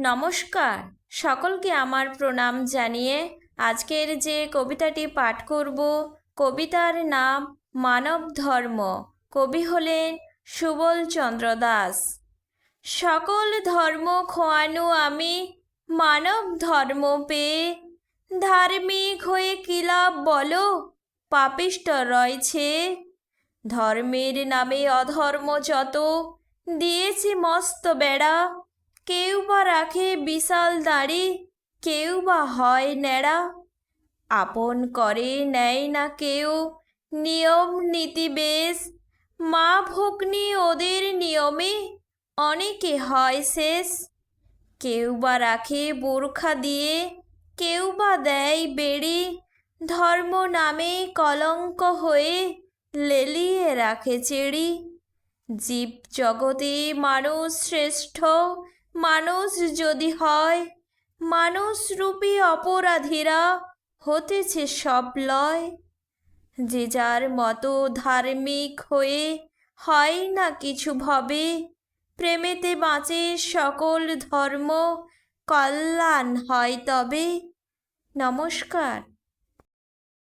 নমস্কার। সকলকে আমার প্রণাম জানিয়ে আজকের যে কবিতাটি পাঠ করব, কবিতার নাম মানব ধর্ম। কবি হলেন সুবল চন্দ্র দাস। সকল ধর্ম খোয়ানো আমি, মানব ধর্ম পেয়ে। ধার্মিক হয়ে কি লাভ বলো, পাপিষ্ট রয়েছে। ধর্মের নামে অধর্ম যত, দিয়েছি মস্ত বেড়া। কেউ বা রাখে বিশাল দাড়ি কেউ বা হয় ন্যাড়া আপন করে নেয় না কেউ নিয়ম নীতি বেশ। মা ভগ্নি ওদের নিয়মে অনেকে হয় শেষ। কেউ বা রাখে বোরখা দিয়ে কেউ বা দেয় বেড়ি। ধর্ম নামে কলঙ্ক হয়ে লেলিয়ে রাখে চেড়ি। জীব জগতে মানুষ শ্রেষ্ঠ মানুষ যদি হয় মানুষরূপী অপরাধীরা হতেছে সব লয়। যে যার মতো ধার্মিক হয়ে হয় না কিছু ভবে, প্রেমেতে বাঁচে সকল ধর্ম, কল্যাণ হয় তবে। নমস্কার।